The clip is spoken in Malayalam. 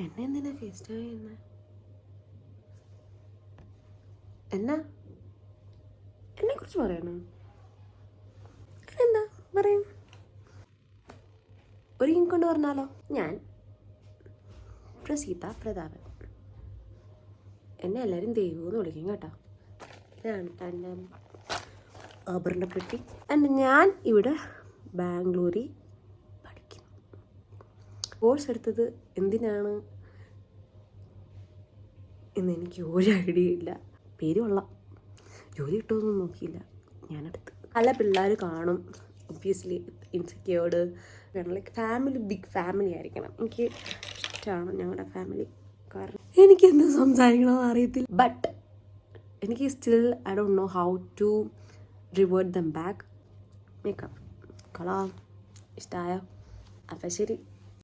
എന്നെ എന്തിനാ ഫേസ്റ്റ് ചെയ്യുന്നത് എന്നാ എന്നെ? കുറിച്ച് പറയണോ എന്താ പറയും. ഒരു ഇൻ കൊണ്ട് പറഞ്ഞാലോ? ഞാൻ. പ്രസീത പ്രതാപൻ. എന്നെ എല്ലാവരും ദൈവമെന്ന് വിളിക്കും കേട്ടോ. ഇതാണ് ആഭരണപ്പെട്ടി എന്റെ ഞാൻ ഇവിടെ ബാംഗ്ലൂരിൽ കോഴ്സ് എടുത്തത് എന്തിനാണ്? എന്ന് എനിക്ക് ഒരു ഐഡിയ ഇല്ല. പേര് കൊള്ളാം. ജോലി കിട്ടുമെന്നൊന്നും നോക്കിയില്ല. ഞാനെടുത്ത് പല പിള്ളേർ കാണും. Obviously insecured like family big family ആയിരിക്കണം. എനിക്ക് ഇഷ്ടമാണ് ഞങ്ങളുടെ ഫാമിലി കാരണം എനിക്ക് എന്ത് സംസാരിക്കണമെന്ന് അറിയത്തില്ല. ബട്ട് എനിക്ക് still I don't know how to revert them back makeup കളാ. ഇഷ്ടമായോ അപ്പം ശരി.